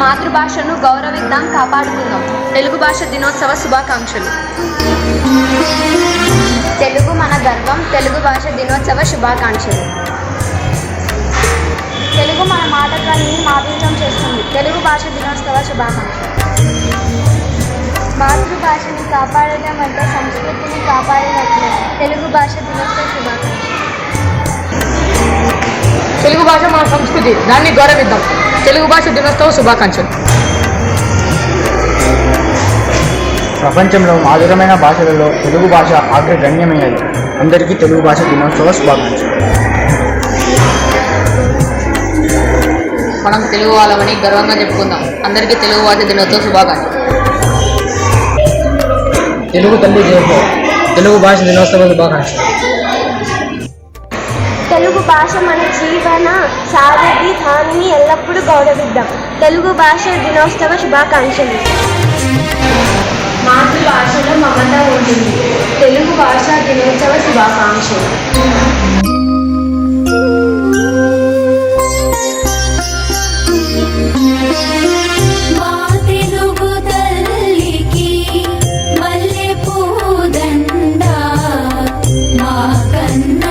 మాతృభాషను గౌరవిద్దాం కాపాడుకుందాం. తెలుగు భాష దినోత్సవ శుభాకాంక్షలు. తెలుగు మన గర్వం తెలుగు భాష దినోత్సవ శుభాకాంక్షలు. తెలుగు మన మాటకాన్ని మాధుర్యం చేస్తుంది. తెలుగు భాష దినోత్సవ శుభాకాంక్షలు. మాతృభాషని కాపాడడం అంటే సంస్కృతిని కాపాడినట్లు తెలుగు భాష దినోత్సవ శుభాకాంక్షలు. తెలుగు భాష మన సంస్కృతి దాన్ని గౌరవిద్దాం. తెలుగు భాష దినోత్సవ శుభాకాంక్షలు. ప్రపంచంలో మాధురమైన భాషలలో తెలుగు భాష అగ్రగణ్యమైనది అందరికీ తెలుగు భాష దినోత్సవ శుభాకాంక్షలు. మనం తెలుగు వాళ్ళమని గర్వంగా చెప్పుకుందాం. అందరికీ తెలుగు భాష దినోత్సవ శుభాకాంక్షలు. తెలుగు తల్లి జయహో తెలుగు భాష దినోత్సవ శుభాకాంక్షలు. తెలుగు భాష మన జీవన సారథి దాన్ని స్వాగతిద్దాం తెలుగు భాష దినోత్సవ శుభాకాంక్షలు. మాతృభాషలో మమత ఉంటుంది. తెలుగు భాష దినోత్సవ శుభాకాంక్షలు. కన్నా